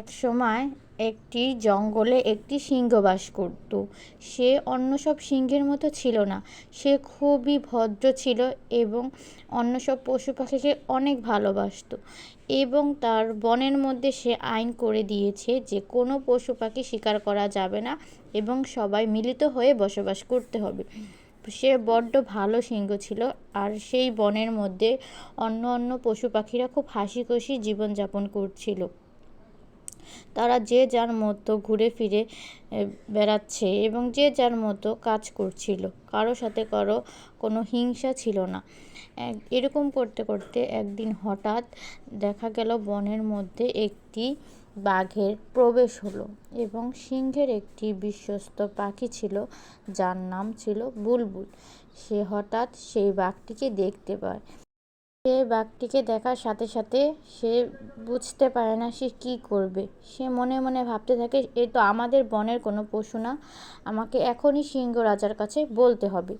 এক সময় একটি জঙ্গলে একটি সিংহ বাস করত। সে অন্য সব সিংহের মতো ছিল না। সে খুবই ভদ্র ছিল এবং অন্য সব পশু পাখিকে অনেক ভালোবাসতো এবং তার বনের মধ্যে সে আইন করে দিয়েছে যে কোনো পশু পাখি শিকার করা যাবে না এবং সবাই মিলিত হয়ে বসবাস করতে হবে। সে বড্ড ভালো সিংহ ছিল আর সেই বনের মধ্যে অন্য অন্য পশু পাখিরা খুব হাসি খুশি জীবনযাপন করছিল। তারা যে যার মতো ঘুরে ফিরে বেড়াচ্ছে এবং যে যার মতো কাজ করছিল। কারও সাথে কারও কোনো হিংসা ছিল না। এরকম করতে করতে একদিন হঠাৎ দেখা গেল বনের মধ্যে একটি বাঘের প্রবেশ হলো এবং সিংহের একটি বিশ্বস্ত পাখি ছিল, যার নাম ছিল বুলবুল। সে হঠাৎ সেই বাঘটিকে দেখতে পায়। সে বাঘটিকে দেখার সাথে সাথে সে বুঝতে পারে না সে কী করবে। সে মনে মনে ভাবতে থাকে, এ তো আমাদের বনের কোনো পশু না, আমাকে এখনই সিংহ রাজার কাছে বলতে হবে।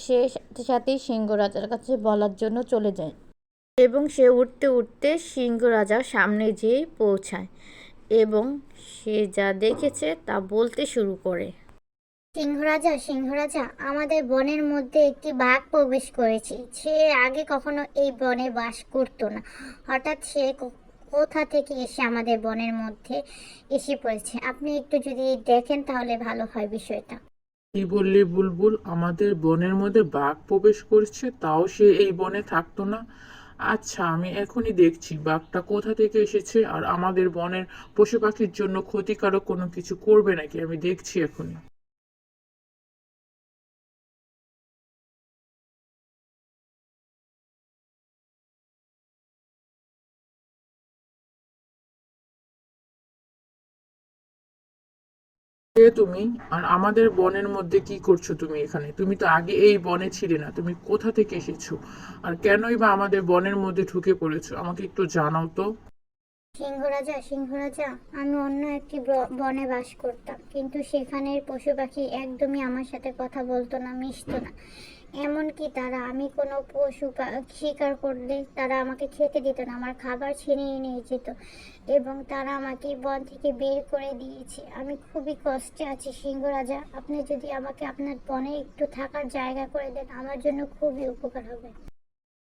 সে সাথে সাথেই সিংহ রাজার কাছে বলার জন্য চলে যায় এবং সে উঠতে উঠতে সিংহ রাজার সামনে যেয়ে পৌঁছায় এবং সে যা দেখেছে তা বলতে শুরু করে। সিংহরাজা সিংহরাজা, আমাদের বনের মধ্যে একটি বাঘ প্রবেশ করেছে। সে আগে কখনো এই বনে বাস করতো না। হঠাৎ সে কোথা থেকে এসে আমাদের বনের মধ্যে এসে পড়েছে? আপনি একটু যদি দেখেন তাহলে ভালো হয় বিষয়টা। কি বললি বুলবুল? আমাদের বনের মধ্যে বাঘ প্রবেশ করছে, তাও সে এই বনে থাকতো না। আচ্ছা আমি এখনই দেখছি বাঘটা কোথা থেকে এসেছে, আর আমাদের বনের পশু পাখির জন্য ক্ষতিকারক কোনো কিছু করবে নাকি? আমি দেখছি এখনই। তুমি? আর আমাদের বনের মধ্যে কি করছ তুমি এখানে? তুমি তো আগে এই বনে ছিলে না, তুমি কোথা থেকে এসেছ? আর কেনই বা আমাদের বনের মধ্যে ঢুকে পড়েছো? আমাকে একটু জানাও তো। সিংহ রাজা সিংহ রাজা আমি অন্য একটি বনে বাস করতাম। কিন্তু সেখানের পশু পাখি একদমই আমার সাথে কথা বলতো না, মিশতো না। এমনকি তারা, আমি কোনো পশু শিকার করলে তারা আমাকে খেতে দিত না, আমার খাবার ছিনিয়ে নিয়ে যেত এবং তারা আমাকে বন থেকে বের করে দিয়েছে। আমি খুবই কষ্টে আছি, সিংহরাজা। আপনি যদি আমাকে আপনার বনে একটু থাকার জায়গা করে দেন, আমার জন্য খুবই উপকার হবে।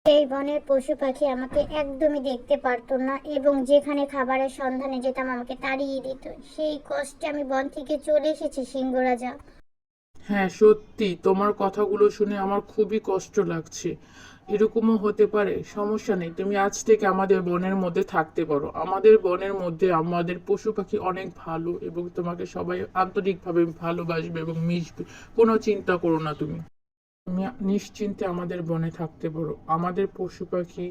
এই বনের পশু পাখি আমাকে একদমই দেখতে পারতো না এবং যেখানে খাবারের সন্ধানে যেতাম আমাকে তাড়িয়ে দিত। সেই কষ্টে আমি বন থেকে চলে এসেছি, সিংহরাজা। হ্যাঁ সত্যি, তোমার কথাগুলো শুনে আমার খুবই কষ্ট লাগছে। এরকমও হতে পারে, সমস্যা নেই। তুমি আজ থেকে আমাদের বনের মধ্যে থাকতে পারো। আমাদের বনের মধ্যে আমাদের পশু পাখি অনেক ভালো এবং তোমাকে সবাই আন্তরিকভাবে ভালোবাসবে এবং মিশবে। কোনো চিন্তা করো না তুমি। তুমি নিশ্চিন্তে আমাদের বনে থাকতে পারো। আমাদের পশু পাখি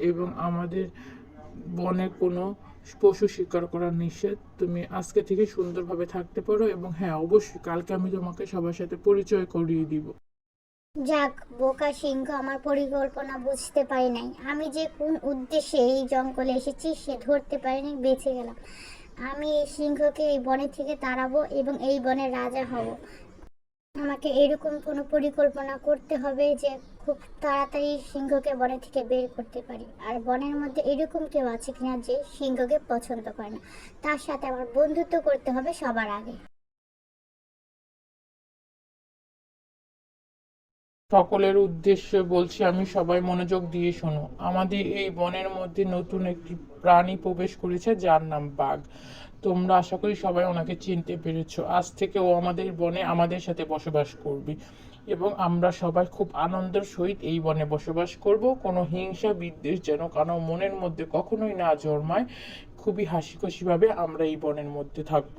এবং আমাদের বনে কোনো পশু শিকার করা নিষেধ। তুমি আজকে থেকে সুন্দরভাবে থাকতে পারো এবং হ্যাঁ অবশ্যই কালকে আমি তোমাকে সবার সাথে পরিচয় করিয়ে দিব। যাক, বোকা সিংহ, আমার পরিকল্পনা বুঝতে পারি নাই। আমি যে কোন উদ্দেশ্যে এই জঙ্গলে এসেছি সে ধরতে পারিনি, বেঁচে গেলাম। আমি এই সিংহকে এই বনের থেকে তাড়াবো এবং এই বনের রাজা হব। আমাকে এরকম কোনো পরিকল্পনা করতে হবে যে খুব তাড়াতাড়ি সিংহকে বনে থেকে বের করতে পারি। আর বনের মধ্যে এরকম কেউ আছে কিনা যে সিংহকে পছন্দ করে না। তার সাথে আমার বন্ধুত্ব করতে হবে সবার আগে। সকলের উদ্দেশ্যে বলছি, আমি সবাই মনোযোগ দিয়ে শোনো। আমাদের এই বনের মধ্যে নতুন একটি প্রাণী প্রবেশ করেছে, যার নাম বাঘ। তোমরা আশা করি সবাই ওনাকে চিনতে পেরেছ। আজ থেকে ও আমাদের বনে আমাদের সাথে বসবাস করবে এবং আমরা সবাই খুব আনন্দের সহিত এই বনে বসবাস করব। কোনো হিংসা, বিদ্বেষ যেন কারও মনের মধ্যে কখনোই না জন্মায়। খুবই হাসি খুশিভাবে আমরা এই বনের মধ্যে থাকব।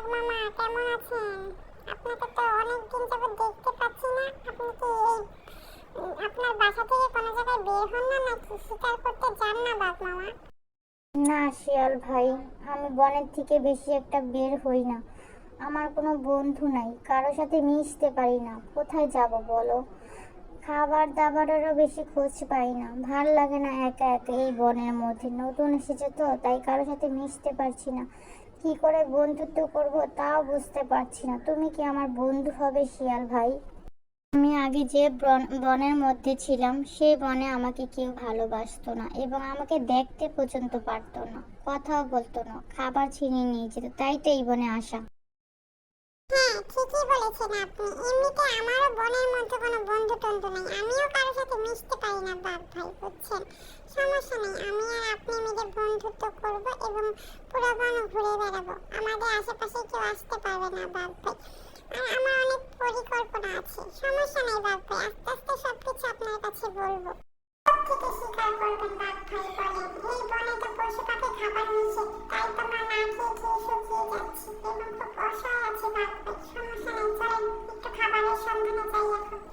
বাঘ মামা কেমন আছেন? আপনাকে তো অনেকদিন যাবত দেখতে পাচ্ছি না। আপনি কি আপনার বাসা থেকে কোনো জায়গায় বের হন না নাকি? শিকার করতে যান না বাঘ মামা। না শিয়াল ভাই, আমি বনের থেকে বেশি একটা বের হই না। আমার কোনো বন্ধু নাই কারোর সাথে মিশতে পারি না। কোথায় যাব বলো? খাবার দাবারেরও বেশি খোঁজ পাই না। ভালো লাগে না একা একা এই বনের মধ্যে। নতুন এসেছে তো, তাই কারোর সাথে মিশতে পারছি না। কি করে বন্ধুত্ব করব তাও বুঝতে পারছি না। তুমি কি আমার বন্ধু হবে শিয়াল ভাই? আমি আগে যে বন- বনের মধ্যে ছিলাম সেই বনে আমাকে কেউ ভালোবাসতো না এবং আমাকে দেখতে পর্যন্ত পারতো না, কথাও বলতো না, খাবার ছিনিয়ে নিয়ে যেত, তাই তো এই বনে আসা। হ্যাঁ ঠিকই বলেছেন আপনি। এমনিতে আমারও বনের মধ্যে কোনো বন্ধু টন্ধু নেই। আমিও কারোর সাথে মিশতে পারি না, বাপ ভাই, বুঝছেন? সমস্যা নেই। আমি আর আপনি মিলে বন্ধুত্ব করব এবং পুরো বন ঘুরে বেড়াবো। আমাদের আশেপাশে কেউ আসতে পারবে না, বাপ ভাই। আর আমার অনেক পরিকল্পনা আছে। সমস্যা নেই, বাপ ভাই। আস্তে আস্তে সবকিছু আপনার কাছে বলব। থেকে স্বীকার করবেন, বাপ ভাই, বলেন। তো পশু পাখি খাবার নিয়েছে তাই তোমরা না খেয়ে খেয়ে শুকিয়ে যাচ্ছি এবং খুব অসহায় আছি ভাববে সমস্যা নেই, চলেন একটু খাবারের সন্ধানে যাই এখন।